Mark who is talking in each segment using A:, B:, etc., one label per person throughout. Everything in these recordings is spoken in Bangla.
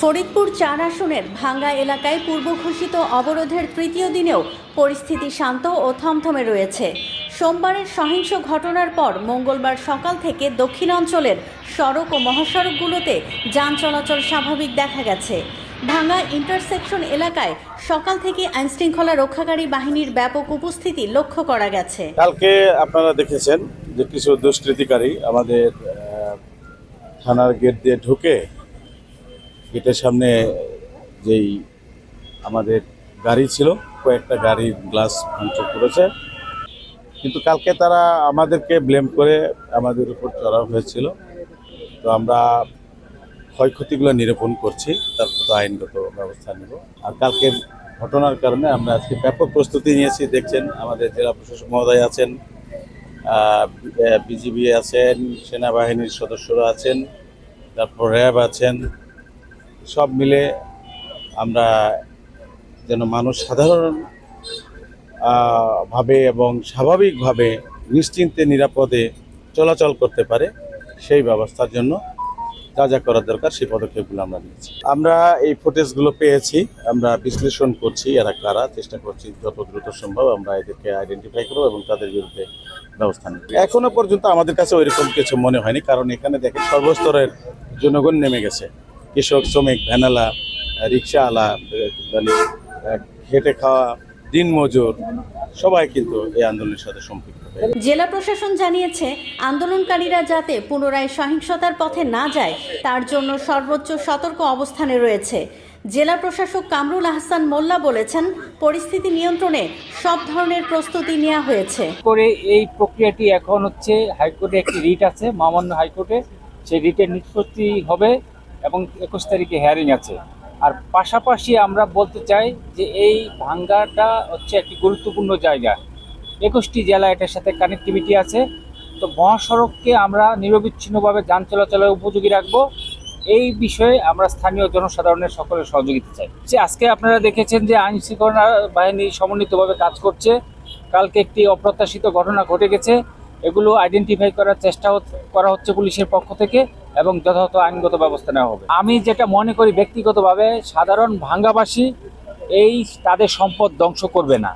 A: ফরিদপুর চার আসনের ভাঙ্গা এলাকায় পূর্ব ঘোষিত অবরোধের তৃতীয় দিনেও পরিস্থিতি শান্ত ও থমথমে রয়েছে। সোমবারের সহিংস ঘটনার পর মঙ্গলবার সকাল থেকে দক্ষিণ অঞ্চলের সড়ক ও মহাসড়কগুলোতে যান চলাচল স্বাভাবিক দেখা গেছে। ভাঙ্গা ইন্টারসেকশন এলাকায় সকাল থেকে আইনশৃঙ্খলা রক্ষাকারী বাহিনীর ব্যাপক উপস্থিতি লক্ষ্য করা গেছে।
B: কালকে আপনারা দেখেছেন যে কিছু দুষ্কৃতিকারী আমাদের থানার গেট দিয়ে ঢুকে গেটের সামনে যেই আমাদের গাড়ি ছিল, কয়েকটা গাড়ির গ্লাস ভাঙচুর করেছে। কিন্তু কালকে তারা আমাদেরকে ব্লেম করে আমাদের উপর চড়াও হয়েছিল। তো আমরা ক্ষয়ক্ষতিগুলো নিরূপণ করছি, তারপর তো আইনগত ব্যবস্থা নেব। আর কালকের ঘটনার কারণে আমরা আজকে ব্যাপক প্রস্তুতি নিয়েছি। দেখছেন, আমাদের জেলা প্রশাসক মহোদয় আছেন বিজিবি আছেন, সেনাবাহিনীর সদস্যরা আছেন। তারপর র্যাব আছেন, সব মিলে আমরা যেন মানুষ সাধারণ ভাবে এবং স্বাভাবিকভাবে নিশ্চিন্তে, নিরাপদে চলাচল করতে পারে, সেই ব্যবস্থার জন্য যা যা করার দরকার সেই পদক্ষেপগুলো আমরা নিয়েছি। আমরা এই ফুটেজগুলো পেয়েছি, আমরা বিশ্লেষণ করছি এরা কারা, চেষ্টা করছি যত দ্রুত সম্ভব আমরা এদেরকে আইডেন্টিফাই করব এবং তাদের বিরুদ্ধে ব্যবস্থা নেব। এখনও পর্যন্ত আমাদের কাছে ওইরকম কিছু মনে হয়নি, কারণ এখানে দেখেন সর্বস্তরের জনগণ নেমে গেছে। কৃষক শ্রমিক ভ্যানালা রিক্সাওয়ালা মানে খেটে খাওয়া দিনমজুর সবাই কিন্তু এই আন্দোলনের সাথে সম্পৃক্ত।
A: জেলা প্রশাসন জানিয়েছে আন্দোলনকারীরা যাতে পুনরায় সহিংসতার পথে না যায় তার জন্য সর্বোচ্চ সতর্ক অবস্থানে রয়েছে। জেলা প্রশাসক কামরুল আহসান মোল্লা বলেছেন পরিস্থিতি নিয়ন্ত্রণে সব ধরনের প্রস্তুতি নেওয়া হয়েছে।
C: করে এই প্রক্রিয়াটি এখন হচ্ছে হাইকোর্টে একটি রিট আছে মহামান্য হাইকোর্টে। সেই রিটের নিষ্পত্তি হবে এবং একুশ তারিখে হেয়ারিং আছে। আর পাশাপাশি আমরা বলতে চাই যে এই ভাঙ্গাটা হচ্ছে একটি গুরুত্বপূর্ণ জায়গা। একুশটি জেলা এটার সাথে কানেক্টিভিটি আছে। তো মহাসড়ককে আমরা নিরবিচ্ছিন্নভাবে যান চলাচলের উপযোগী রাখব। এই বিষয়ে আমরা স্থানীয় জনসাধারণের সকলের সহযোগিতা চাই। যে আজকে আপনারা দেখেছেন যে আইন শৃঙ্খলা বাহিনী সমন্বিতভাবে কাজ করছে। কালকে একটি অপ্রত্যাশিত ঘটনা ঘটে গেছে। এগুলো আইডেন্টিফাই করার চেষ্টা করা হচ্ছে পুলিশের পক্ষ থেকে এবং যথাযথ আইনগত ব্যবস্থা নেওয়া হবে। আমি যেটা মনে করি ব্যক্তিগতভাবে, সাধারণ ভাঙ্গাবাসী এই তাদের সম্পদ ধ্বংস করবে না।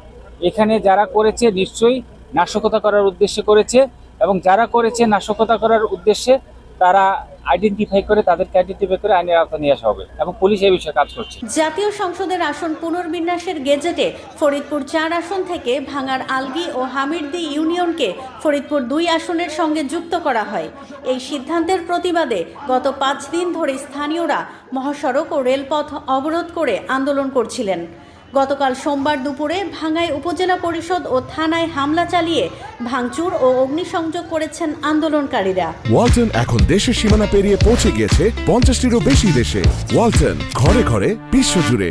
C: এখানে যারা করেছে নিশ্চয়ই নাশকতা করার উদ্দেশ্যে করেছে এবং যারা করেছে নাশকতা করার উদ্দেশ্যে তারা আইডেন্টিফাই করে তাদেরকে আইডেন্টিফাই করে আইনের আওতায় নিয়ে আসা হবে এবং পুলিশ এই বিষয়ে কাজ করছে।
A: জাতীয় সংসদের আসন পুনর্বিন্যাসের গেজেটে ফরিদপুর চার আসন থেকে ভাঙার আলগি ও হামিরদি ইউনিয়নকে ফরিদপুর দুই আসনের সঙ্গে যুক্ত করা হয়। এই সিদ্ধান্তের প্রতিবাদে গত পাঁচ দিন ধরে স্থানীয়রা মহাসড়ক ও রেলপথ অবরোধ করে আন্দোলন করছিলেন। গতকাল সোমবার দুপুরে ভাঙ্গাই উপজেলা পরিষদ ও থানায় হামলা চালিয়ে ভাঙচুর ও অগ্নিসংযোগ করেছেন আন্দোলনকারীরা।
D: ওয়ালটন এখন দেশের সীমানা পেরিয়ে পৌঁছে গিয়েছে পঞ্চাশটিরও বেশি দেশে। ওয়ালটন, ঘরে ঘরে, বিশ্বজুড়ে।